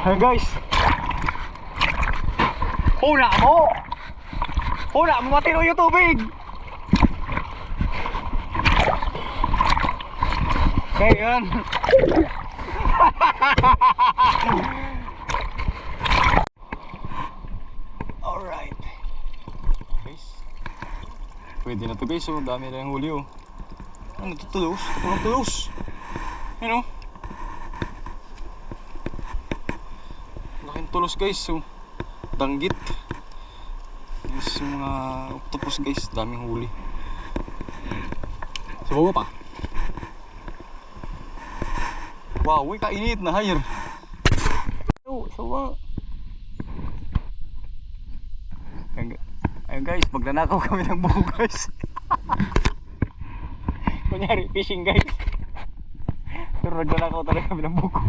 Hey guys. Huna mo. Huna mo matino yung tubig. Okay, yun. Alright. Guys. Pwede na to guys, oh. Dami na yung huli, oh. Ano, tutulos? Tutulos, tulos. Ano? Tulos guys, so danggit. Yung mga octopus guys, daming huli. Baba pa. Wow, uy, kainit na higher. Sa baba. Ayun, gu- ayun guys, magnanakaw kami ng buho guys. Kunyari, fishing guys. Pero nagnanakaw talaga kami ng buko.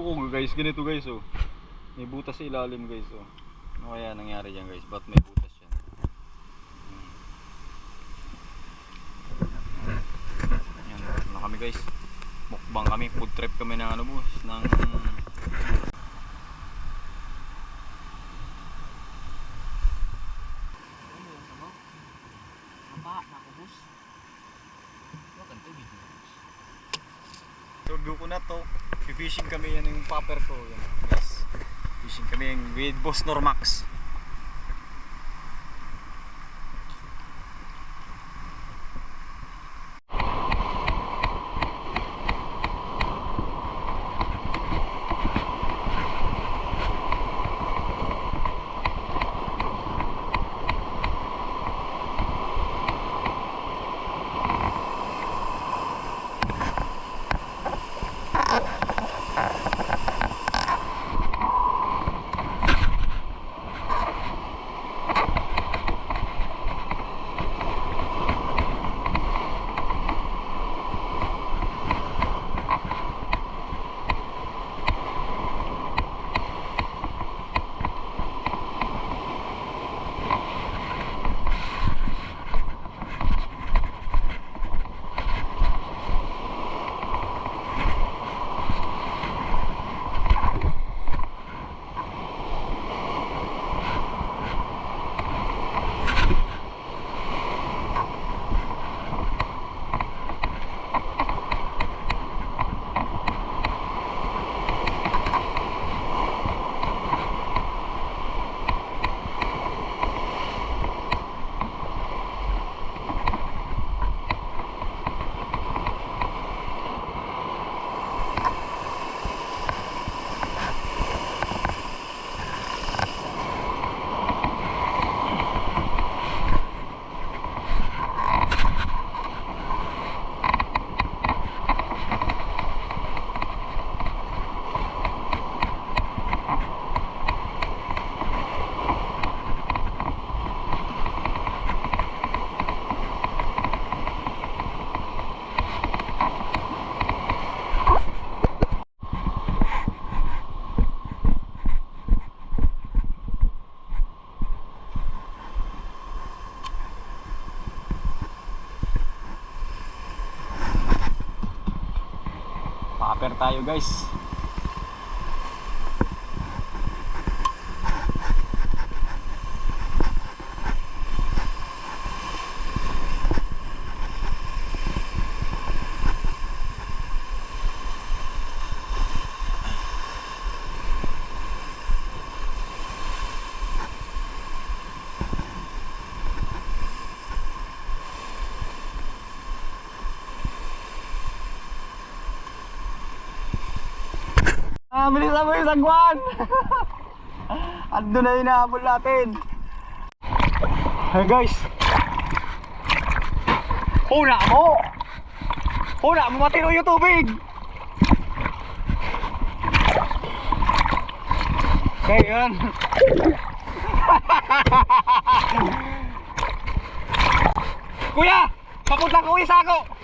Buko guys, ganito guys oh. May butas sa ilalim guys oh. Ano kaya nangyari dyan guys? Ba't may butas yan? Hmm. Yan, ano kami guys? Mukbang kami, food trip kami ng ano boss, ng Turbo ko na to. Fishing kami yan yung popper ko. Yan. Yes. Fishing kami yung with Boss Normax. Popper tayo guys. Ah, bilis na mo yung sagwan! Ando na yung nahabol natin. Hey guys! Huna mo! Huna mo matino yung tubig! Okay, yun. Kuya! Papunta ko isa ako!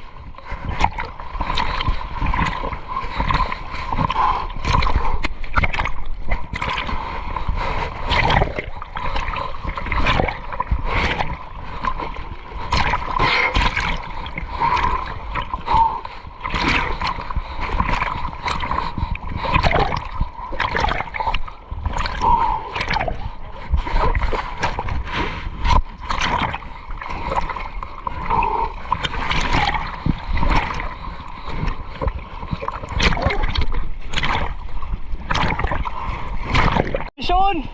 On!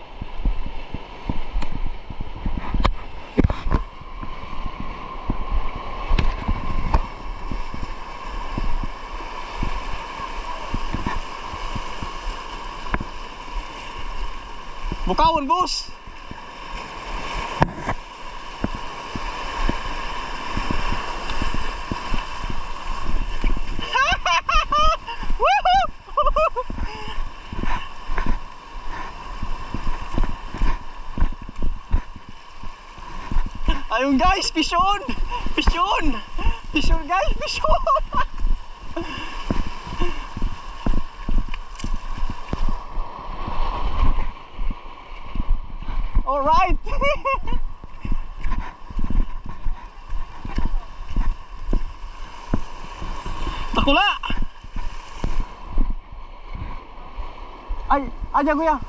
Bukawan, boss! Ayun guys, fish on! Fish on! Fish on guys, fish on! Alright! Takula! Ay, aja kuya!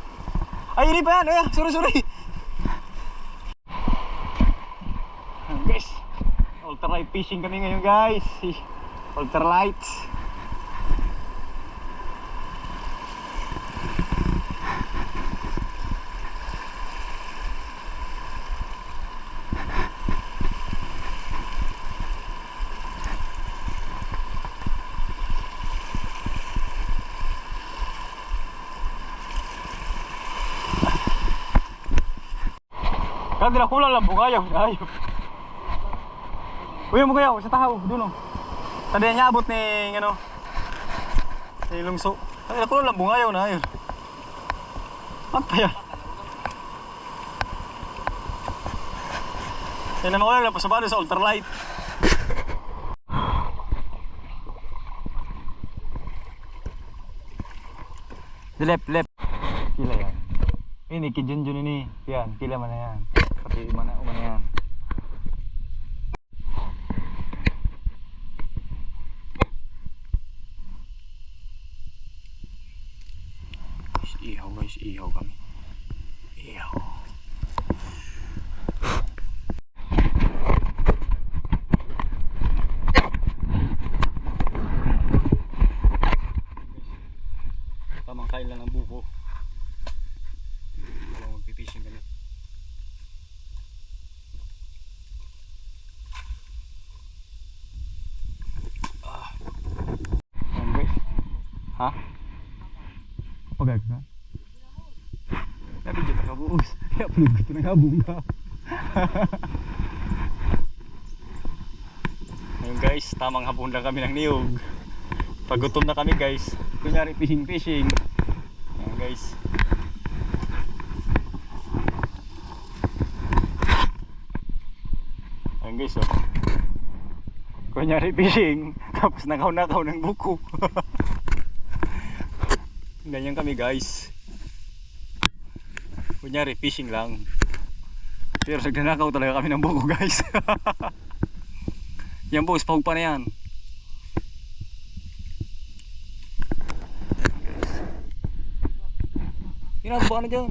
Ay, ini pa yan! Ay, sorry, sorry! guys ultralight fishing kami ngayon guys ultralight Kaya kulang lang bukayaw, ayaw. Uy, mo kayo, sa tahaw, doon oh. Tadi niya abot ni, ano, ni lungso. Ay, ako lang bungayaw na, ayun. Ano pa yan? Yan naman ko lang, pasabado sa ultralight. Left, left. Kila yan. Ini, kijunjun ini. Yan, kila mana yan. Pati mana, mana yan. Ihaw guys, ihaw kami. Ihaw. Tamang kain lang ng buko. Habang magpipishing kami. Ah. Ha? Pagag ka? Tapi dito ka buos. I-upload ko ito ng habunga. Ayun guys, tamang hapon lang kami ng niyog. Pagutom na kami guys. Kunyari fishing fishing. Ayun guys. Ayun guys oh. Kunyari fishing. Tapos nakaw-nakaw ng buko. Ganyan kami guys. Kunyari fishing lang. Pero nagnanakaw talaga kami ng buko guys. yan boss, pahog pa na yan. Ginagawa na dyan.